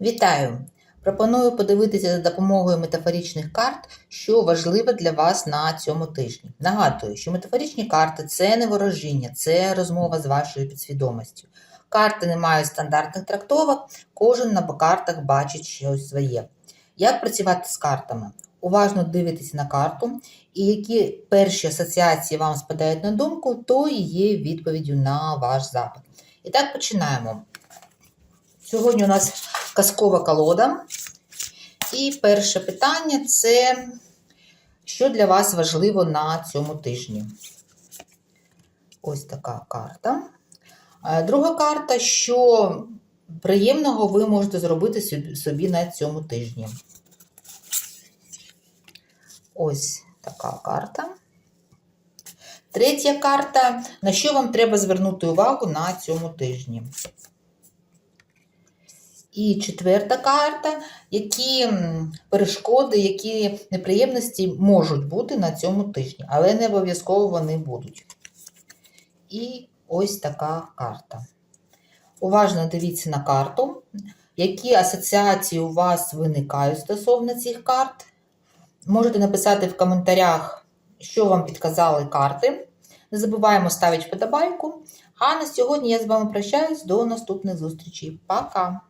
Вітаю! Пропоную подивитися за допомогою метафоричних карт, що важливо для вас на цьому тижні. Нагадую, що метафоричні карти це не ворожіння, це розмова з вашою підсвідомістю. Карти не мають стандартних трактовок, кожен на картах бачить щось своє. Як працювати з картами? Уважно дивитися на карту, і які перші асоціації вам спадають на думку, то є відповіддю на ваш запит. І так починаємо. Сьогодні у нас казкова колода. І перше питання це що для вас важливо на цьому тижні? Ось така карта. Е, Друга карта, що приємного ви можете зробити собі- на цьому тижні. Ось така карта. Третя карта, на що вам треба звернути увагу на цьому тижні. І четверта карта, які перешкоди, які неприємності можуть бути на цьому тижні, але не обов'язково вони будуть. І ось така карта. Уважно дивіться на карту, які асоціації у вас виникають стосовно цих карт. Можете написати в коментарях, що вам підказали карти. Не забуваємо ставити вподобайку. А на сьогодні я з вами прощаюсь до наступних зустрічей. Пока!